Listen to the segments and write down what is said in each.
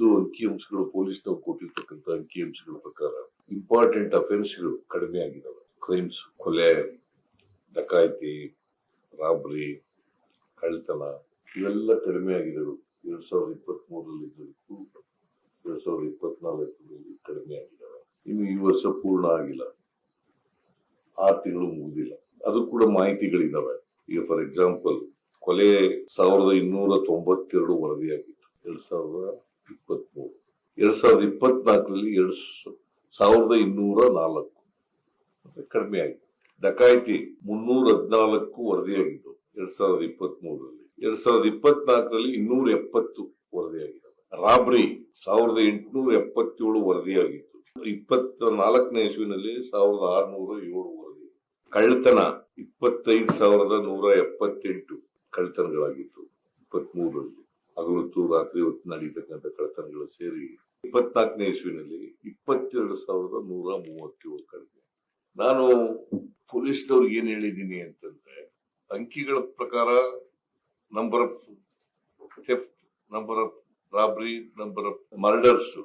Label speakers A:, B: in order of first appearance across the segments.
A: ಒಂದು ಅಂಕಿಅಂಶಗಳು ಪೊಲೀಸ್ನವ್ರು ಕೊಟ್ಟಿರ್ತಕ್ಕಂಥ ಅಂಕಿಅಂಶಗಳ ಪ್ರಕಾರ ಇಂಪಾರ್ಟೆಂಟ್ ಅಫೆನ್ಸ್ಗಳು ಕಡಿಮೆ ಆಗಿದಾವೆ. ಕ್ರೈಮ್ಸ್ ಕೊಲೆ, ಡಕಾಯಿತಿ ರಾಬ್ರಿ ಕಳ್ಳತನ ಇವೆಲ್ಲ ಕಡಿಮೆ ಆಗಿದವು. ಎರಡ್ ಸಾವಿರದ ಇಪ್ಪತ್ತ್ ಮೂರರಲ್ಲಿ ಇದ್ದಕ್ಕೂ ಎರಡ್ ಸಾವಿರದ ಇಪ್ಪತ್ನಾಲ್ಕರಲ್ಲಿ ಕಡಿಮೆ ಆಗಿದ್ದಾವೆ ಇನ್ನು ಈ ವರ್ಷ ಪೂರ್ಣ ಆಗಿಲ್ಲ. ಆರು ತಿಂಗಳು ಮುಗಿದಿಲ್ಲ. ಅದು ಕೂಡ ಮಾಹಿತಿಗಳಿದ್ದಾವೆ ಈಗ ಫಾರ್ ಎಕ್ಸಾಂಪಲ್ ಕೊಲೆ ಸಾವಿರದ ಇನ್ನೂರ ತೊಂಬತ್ತೆರಡು ವರದಿಯಾಗಿತ್ತು. ಎರಡ್ ಸಾವಿರದ ಇಪ್ಪತ್ತ್ ಮೂರು ಎರಡ್ ಸಾವಿರದ ಇಪ್ಪತ್ನಾಲ್ಕರಲ್ಲಿ ಎರಡ್ ಸಾವಿರದ ಇನ್ನೂರ ನಾಲ್ಕು. ಕಡಿಮೆ ಆಯಿತು. ಡಕಾಯಿತಿ ಮುನ್ನೂರ ಹದಿನಾಲ್ಕು ವರದಿಯಾಗಿದ್ದವು ಎರಡ್ ಸಾವಿರದ ಇಪ್ಪತ್ತ್ ಮೂರರಲ್ಲಿ ಎರಡ್ ಸಾವಿರದ ಇಪ್ಪತ್ನಾಲ್ಕರಲ್ಲಿ ಇನ್ನೂರ ಎಪ್ಪತ್ತು ವರದಿಯಾಗಿದ್ದಾವೆ. ರಾಬ್ರಿ ಸಾವಿರದ ಎಂಟುನೂರ ಎಪ್ಪತ್ತೇಳು ವರದಿಯಾಗಿತ್ತು. ಇಪ್ಪತ್ತ ನಾಲ್ಕನೇ ಇಸುವಿನಲ್ಲಿ ಸಾವಿರದ ಆರುನೂರ ಏಳು ವರದಿ. ಕಳ್ಳತನ ಇಪ್ಪತ್ತೈದು ಸಾವಿರದ ನೂರ ಎಪ್ಪತ್ತೆಂಟು ಕಳ್ಳತನಗಳಾಗಿತ್ತು ಇಪ್ಪತ್ತ್ ಮೂರರಲ್ಲಿ ಹಗಲೊತ್ತು ರಾತ್ರಿ ಹೊತ್ತು ನಡೀತಕ್ಕಂಥ ಕಳತನಗಳು ಸೇರಿ ಇಪ್ಪತ್ನಾಲ್ಕನೇ ಇಸ್ವಿನಲ್ಲಿ ಇಪ್ಪತ್ತೆರಡು ಸಾವಿರದ ನೂರ ಮೂವತ್ತೇಳು ಕಡಿಮೆ. ನಾನು ಪೊಲೀಸ್ನವ್ರಿಗೆ ಏನ್ ಹೇಳಿದ್ದೀನಿ ಅಂತಂದ್ರೆ, ಅಂಕಿಗಳ ಪ್ರಕಾರ number of theft number of robbery number of murders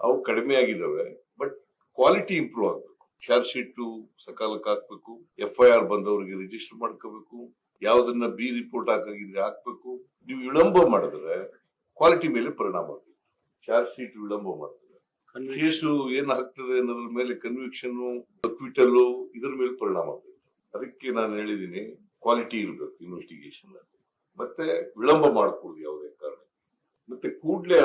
A: ಅವು ಕಡಿಮೆ ಆಗಿದ್ದಾವೆ ಬಟ್ ಕ್ವಾಲಿಟಿ ಇಂಪ್ರೂವ್ ಆಗ್ಬೇಕು. ಚಾರ್ಜ್ ಶೀಟ್ ಸಕಾಲಕ್ಕೆ ಹಾಕ್ಬೇಕು ಎಫ್ ಐ ಆರ್ ಬಂದವರಿಗೆ ರಿಜಿಸ್ಟರ್ ಮಾಡ್ಕೋಬೇಕು, ಯಾವ್ದನ್ನ ಬಿ ರಿಪೋರ್ಟ್ ಹಾಕಾಗಿದ್ರೆ ಹಾಕ್ಬೇಕು ನೀವು ವಿಳಂಬ ಮಾಡಿದ್ರೆ ಕ್ವಾಲಿಟಿ ಮೇಲೆ ಪರಿಣಾಮ ಆಗುತ್ತೆ ಚಾರ್ಜ್ ಶೀಟ್ ವಿಳಂಬ ಮಾಡ್ತಾರೆ ಕೇಸು ಏನ್ ಆಗ್ತದೆ ಅನ್ನೋದ್ರ ಮೇಲೆ ಕನ್ವಿಕ್ಷನ್ ಕ್ವಿಟಲ್ ಇದ್ರ ಮೇಲೆ ಪರಿಣಾಮ ಆಗುತ್ತೆ ಅದಕ್ಕೆ ನಾನು ಹೇಳಿದೀನಿ ಕ್ವಾಲಿಟಿ ಇರಬೇಕು ಇನ್ವೆಸ್ಟಿಗೇಷನ್ ಮತ್ತೆ ವಿಳಂಬ ಮಾಡಕೂಡದು ಯಾವುದೇ ಕಾರಣ. ಮತ್ತೆ ಕೂಡಲೇ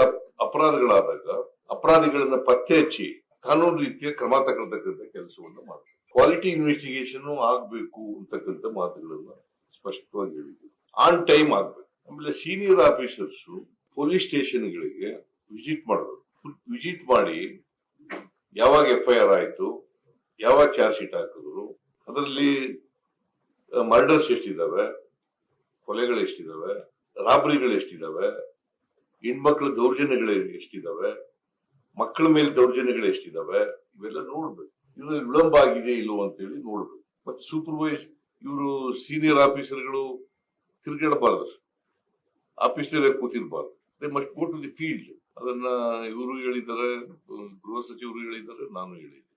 A: ಅಪರಾಧಗಳಾದಾಗ ಅಪರಾಧಿಗಳನ್ನ ಪತ್ತೆ ಹಚ್ಚಿ ಕಾನೂನು ರೀತಿಯ ಕ್ರಮ ತಗೊಳ್ತಕ್ಕಂಥ ಕೆಲಸವನ್ನು ಮಾಡಬೇಕು ಕ್ವಾಲಿಟಿ ಇನ್ವೆಸ್ಟಿಗೇಷನ್ ಆಗ್ಬೇಕು ಅಂತಕ್ಕಂಥ ಮಾತುಗಳನ್ನ ಸ್ಪಷ್ಟವಾಗಿ ಹೇಳಿದ್ರು ಆನ್ ಟೈಮ್ ಆಗ್ಬೇಕು. ಆಮೇಲೆ ಸೀನಿಯರ್ ಆಫೀಸರ್ಸ್ ಪೊಲೀಸ್ ಸ್ಟೇಷನ್ಗಳಿಗೆ ವಿಸಿಟ್ ಮಾಡಬೇಕು ವಿಸಿಟ್ ಮಾಡಿ ಯಾವಾಗ ಎಫ್ ಐ ಆರ್ ಆಯ್ತು, ಯಾವಾಗ ಚಾರ್ಜ್ ಶೀಟ್ ಹಾಕಿದ್ರು, ಅದರಲ್ಲಿ ಮರ್ಡರ್ಸ್ ಎಷ್ಟಿದಾವೆ, ಕೊಲೆಗಳು ಎಷ್ಟಿದಾವೆ ರಾಬರಿಗಳು ಎಷ್ಟಿದಾವೆ, ಹೆಣ್ಮಕ್ಳ ದೌರ್ಜನ್ಯಗಳು ಎಷ್ಟಿದಾವೆ, ಮಕ್ಕಳ ಮೇಲೆ ದೌರ್ಜನ್ಯಗಳು ಎಷ್ಟಿದಾವೆ, ಇವೆಲ್ಲ ನೋಡ್ಬೇಕು. ಇವರು ವಿಳಂಬ ಆಗಿದೆ ಇಲ್ಲೋ ಅಂತೇಳಿ ನೋಡ್ಬೇಕು. ಮತ್ತೆ ಸೂಪರ್ವೈಸ್ ಇವರು ಸೀನಿಯರ್ ಆಫೀಸರ್ಗಳು ತಿರ್ಗಾಡಬಾರ್ದು. ಆಫೀಸರೇ ಕೂತಿರ್ಬಾರ್ದು. They must go to the field. ಅದನ್ನ ಇವರು ಹೇಳಿದ್ದಾರೆ, ಗೃಹ ಸಚಿವರು ಹೇಳಿದ್ದಾರೆ, ನಾನು ಹೇಳಿದ್ದೆ